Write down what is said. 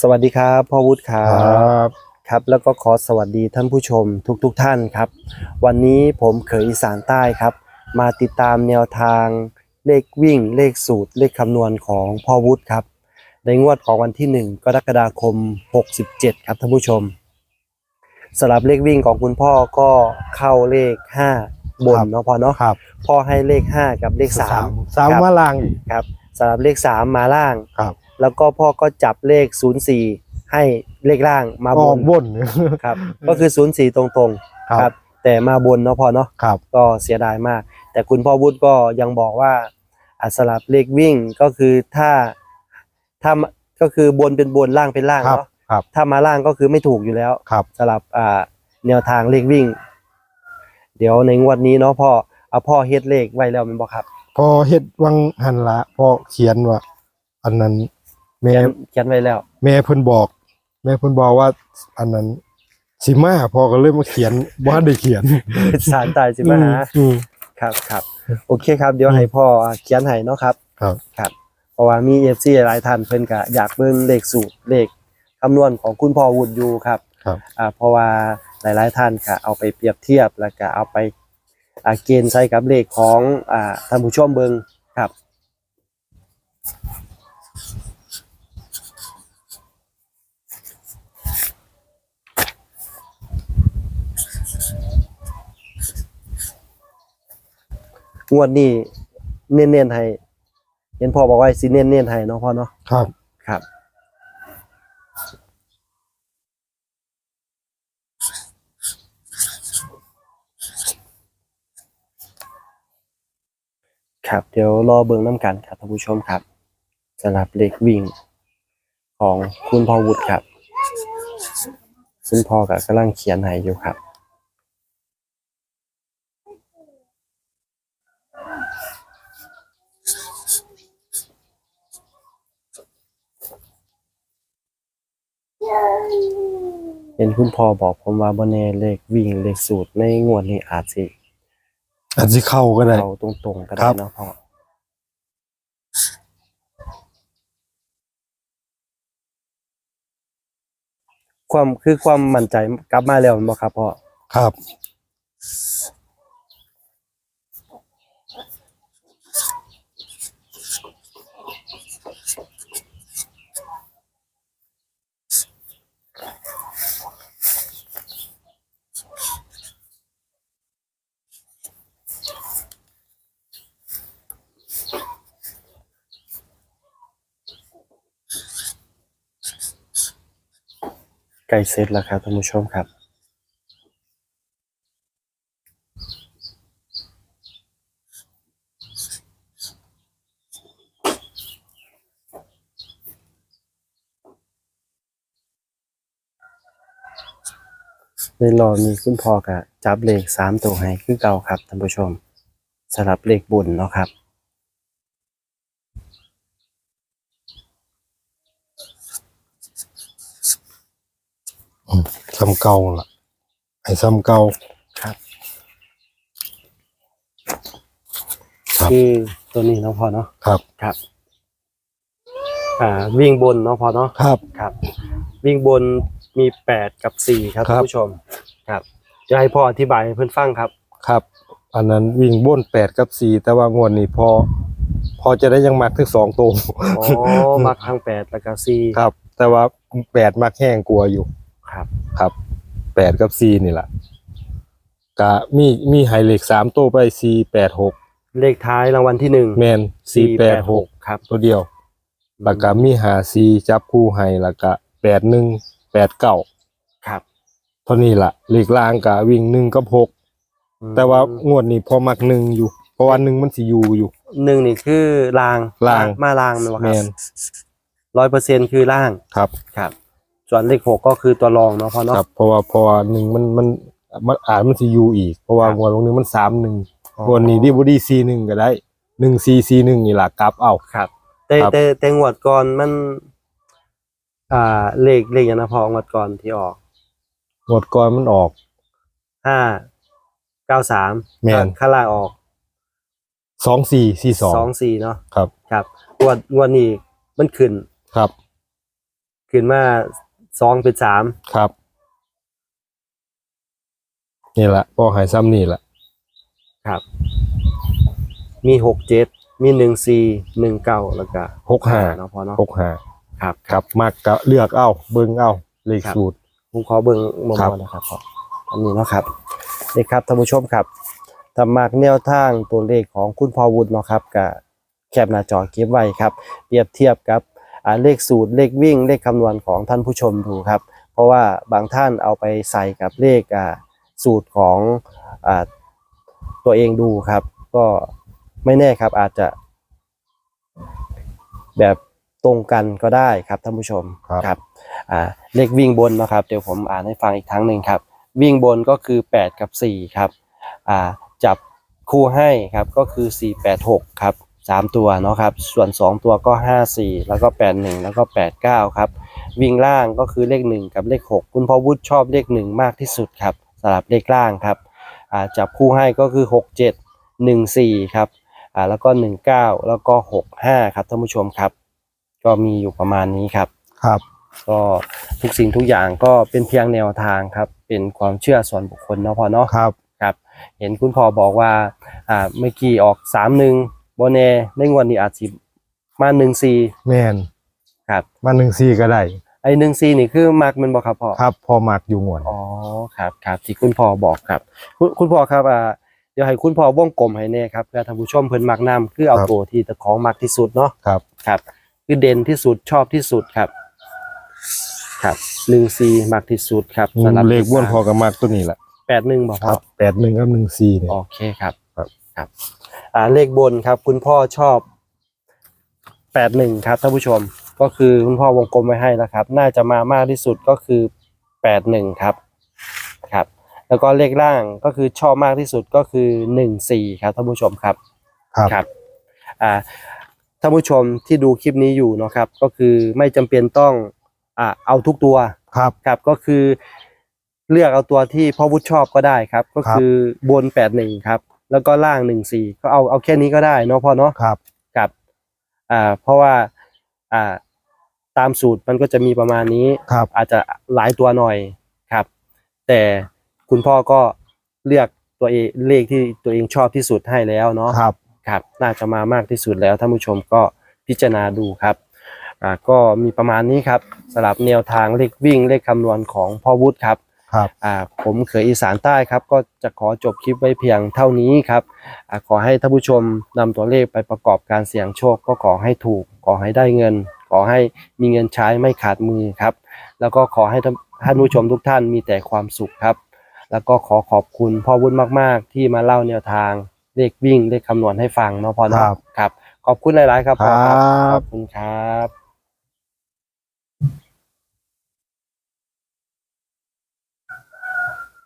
สวัสดีครับพ่อวุฒิครัครับบครับ แล้วก็ขอสวัสดีท่านผู้ชมทุกๆทท่านครับ วันนี้ผมเขยอีสานใต้ครับ มาติดตามแนวทางเลขวิ่งเลขสูตรเลขคำนวณของพ่อวุฒิครับ ในงวดของวันที่ 1 กรกฎาคม 67 ครับท่านผู้ชมสำหรับเลขวิ่งของคุณพ่อก็เข้าเลข 5 บนครับเนาะพ่อเนาะครับพ่อให้เลข 5 กับเลข3สามครับว่าล่างอีกครับสำหรับเลข 3 มาล่างครับ แล้วก็พ่อก็จับเลข 04 ให้เลขล่างมาก็บนบน ครับ ก็คือ 04 ตรงๆครับแต่มาบนเนาะพ่อเนาะครับ ก็เสียดายมาก แต่คุณพ่อวุฒิก็ยังบอกว่าอัสลับเลขวิ่งก็คือถ้าถ้าก็คือบนเป็นบนล่างเป็นล่างครับ เนาะครับ ถ้ามาล่างก็คือไม่ถูกอยู่แล้ว ครับ สลับอ่าแนวทางเลขวิ่ง เดี๋ยวในงวดนี้เนาะพ่อเอาพ่อเฮ็ดเลขไว้แล้วแมันบอกครับ พอเฮ็ดวังหันละพอเขียนว่า อันนั้น แม่เขียนเขียนไว้แล้ว แม่เพิ่นบอก แม่เพิ่นบอกว่า อันนั้นสิมาพอก็เลยมาเขียนบ่ทันได้เขียนสารตายสิมาหาอืม ครับครับโอเคครับ เดี๋ยวให้พ่อเขียนให้เนาะครับ ครับ ครับ เพราะว่ามีเอฟซีหลายท่านเพิ่นก็อยากเบิ่งเลขสูตรเลขคำนวณของคุณพ่อวุฒิอยู่ครับครับ อ่าเพราะว่าหลาย ๆ ท่านก็เอาไปเปรียบเทียบแล้วก็เอาไปอ่าเกณฑ์ใช้กับเลขของอ่าท่านผู้ชมเบิ่งครับ งวดนี้เน้นๆให้เห็นพ่อบอกว่าสิเน้นๆให้เนาะพ่อเนาะครับ ครับ ครับ เดี๋ยวรอเบิ่งน้ำกันครับท่านผู้ชมครับสำหรับเลขวิ่งของคุณพ่อวุฒิครับคุณพ่อก็กำลังเขียนให้อยู่ครับ เห็นคุณพ่อบอกผมว่าบนเนเลขวิ่งเลขสูตรในงวดนี้อาจสิอันสิเข้าก็ได้เอาตรงๆก็คได้รับเนาะพ่อความคือความมั่นใจกลับมาแล้วแม่นบ่ครับพ่อครับ ใกล้เสร็จแล้วครับท่านผู้ชมครับ ในรอบนี้คุณพ่อก็จับเลขสามตัวให้คือเก่าครับท่านผู้ชมสำหรับเลขบุญเนาะครับ ซ้ำเก่าล่ะไอ้ซ้ำเก่าครับ ครับคือตัวนี้เนาะพ่อเนาะครับครับ อ่า วิ่งบนเนาะพ่อเนาะครับ ครับ วิ่งบนมีแปดกับสี่ครับครัท่านบผู้ชม ครับจะให้พ่ออธิบายให้เพื่อนฟังครับ ครับ อันนั้นวิ่งบนแปดกับสี่แต่ว่างวดนี้พอ พอจะได้ยังมักถึงสองตัว อ๋อ มักทางแปดแล้วก็สี่ครับ แต่ว่าแปดมักแห้งกลัวอยู่ ครับ ครับแปดกับสี่นี่แหละกะมีมีไฮเลขสามตัวไปสี่แปดหกเลขท้ายรางวัลที่หนึ่งแมนสี่แปดหกครับ ตัวเดียวแล้วก็มีหาสี่จับคู่ไฮแล้วก็แปดหนึ่งแปดเก้าครับเท่านี้ละเลขล่างกะวิ่งหนึ่งกับหกอืมแต่ว่างวดนี้พอมักหนึ่งอยู่ เพราะว่าหนึ่งมันสิอยู่อยู่หนึ่งนี่คือลางลางมาลางไหมวะคแมรับนร้อยเปอร์เซ็นคือล่างครับครับ ส่วนเลขหกก็คือตัวรองเนาะพ่อเนาะ ครับเพราะว่าเพราะว่าหนึ่งมันมันมันอาจมันสิอยู่อีก เพราะว่าครับ งวดลงนึงมันสามหนึ่งอ๋องวดนี้ดีบอดี้ซีหนึ่งก็ได้หนึ่งซีซีหนึ่งนี่แหละกลับเอา ครับแต่ครับ แต่แต่งวดก่อนมัน อ่าเลขเลขอย่างนะพองวดก่อนที่ออกงวดก่อนมันออก ห้าเก้าสามแม่น ข้างล่างออกสองสี่สี่สองสองสี่เนาะครับ ครับงวดงวดนี้มันขึ้นครับ ขึ้นมา สองเป็นสามครับ นี่แหละพ่อใหายซ้ำนี่แหละครับ มีหกเจ็ดมีหนึ่งสี่หนึ่งเก้าแล้วก็หกห้าเนาะพอเนาะหกห้าครับ ครับมักก็เลือกเอาเบิ่งเอาเลขครับสูตรผมขอเบิ่งมอครับมนะครับพออันนี้เนาะครับนี่ครับท่านผู้ชมครับตามมากแนวทางตัวเลขของคุณพ่อวุฒิเนาะครับกับแคปหน้าจอเก็บไว้ครับ เปรียบเทียบกับอ่า เลขสูตรเลขวิ่งเลขคำนวณของท่านผู้ชมดูครับ เพราะว่าบางท่านเอาไปใส่กับเลขอ่าสูตรของอ่าตัวเองดูครับ ก็ไม่แน่ครับอาจจะ แบบตรงกันก็ได้ครับท่านผู้ชมครับครับอ่าเลขวิ่งบนนะครับ เดี๋ยวผมอ่านให้ฟังอีกครั้งหนึ่งครับ วิ่งบนก็คือ 8 กับ 4 ครับอ่าจับคู่ให้ครับก็คือ 4 8 6 ครับ 3ตัวเนาะครับ ส่วน2ตัวก็5 4แล้วก็8 1แล้วก็8 9ครับ วิ่งล่างก็คือเลข1กับเลข6คุณพ่อวุฒิชอบเลข1มากที่สุดครับสำหรับเลขล่างครับอ่าจับคู่ให้ก็คือ6 7 1 4ครับอ่าแล้วก็1 9แล้วก็6 5ครับท่านผู้ชมครับ ก็มีอยู่ประมาณนี้ครับครับก็ทุกสิ่งทุกอย่างก็เป็นเพียงแนวทางครับ เป็นความเชื่อส่วนบุคคลเนาะพอเนาะครับครับ เห็นคุณพ่อบอกว่าอ่าเมื่อกี้ออกสามหนึ่งโบเน่ในงวดนี้อาจสิมาหนึ่งสี่แม่นครับ มาหนึ่งซีก็ได้ไอ้หนึ่งสี่นี่คือมักแมันบอกครับพ่อครับพอมักอยู่งวนอ๋อครับครับที่คุณพ่อบอกครับ คุณคุณพ่อครับอ่าเดี๋ยวให้คุณพ่อวงกลมให้แน่ครับเพื่อท่านผู้ชมเพิ่นมักนำคือเอาครับตัวที่ตะของมักที่สุดเนาะครับครับคือเด่นที่สุดชอบที่สุดครับ ครับหนึ่งซีมักที่สุดครับสำหรับเลขบ้วนพอกับมักตัวนี้แหละแปดหนึ่งบอกคพ่รัอบแปดหนึ่งกับหนึ่งซีเนี่ยโอเคครับ ครับครับอ่า เลขบนครับ คุณพ่อชอบแปดหนึ่งครับท่านผู้ชมก็คือคุณพ่อวงกลมไว้ให้แล้วครับ น่าจะมามากที่สุดก็คือแปดหนึ่งครับครับ แล้วก็เลขล่างก็คือชอบมากที่สุดก็คือหนึ่งสี่ครับท่านผู้ชมครับครับครับอ่าท่านผู้ชมที่ดูคลิปนี้อยู่เนาะครับ ก็คือไม่จำเป็นต้องอ่าเอาทุกตัวครับครับก็คือเลือกเอาตัวที่พ่อวุฒิชอบก็ได้ครับ ก็คือบนแปดหนึ่งครับ แล้วก็ล่างหนึ่งสี่ก็เอาเอาแค่นี้ก็ได้เนาะพ่อเนาะครับครับอ่าเพราะว่าอ่าตามสูตรมันก็จะมีประมาณนี้ครับ อาจจะหลายตัวหน่อยครับ แต่คุณพ่อก็เลือกตัวเองเลขที่ตัวเองชอบที่สุดให้แล้วเนาะครับครับ น่าจะมามากที่สุดแล้วท่านผู้ชมก็พิจารณาดูครับอ่าก็มีประมาณนี้ครับสำหรับแนวทางเลขวิ่งเลขคำนวณของพ่อวุฒิครับ ครับอ่าผมเขยอีสานใต้ครับ ก็จะขอจบคลิปไว้เพียงเท่านี้ครับอ่าขอให้ท่านผู้ชมนำตัวเลขไปประกอบการเสี่ยงโชคก็ขอให้ถูก ขอให้ได้เงิน ขอให้มีเงินใช้ไม่ขาดมือครับ แล้วก็ขอให้ท่านท่านผู้ชมทุกท่านมีแต่ความสุขครับ แล้วก็ขอขอบคุณพ่อวุฒิมาก ๆ ที่มาเล่าแนวทางเลขวิ่งเลขคำนวณให้ฟังเนาะพ่อเนาะครับ ครับ ขอบคุณหลาย ๆ ครับพ่อครับ ครับ ขอบคุณครับ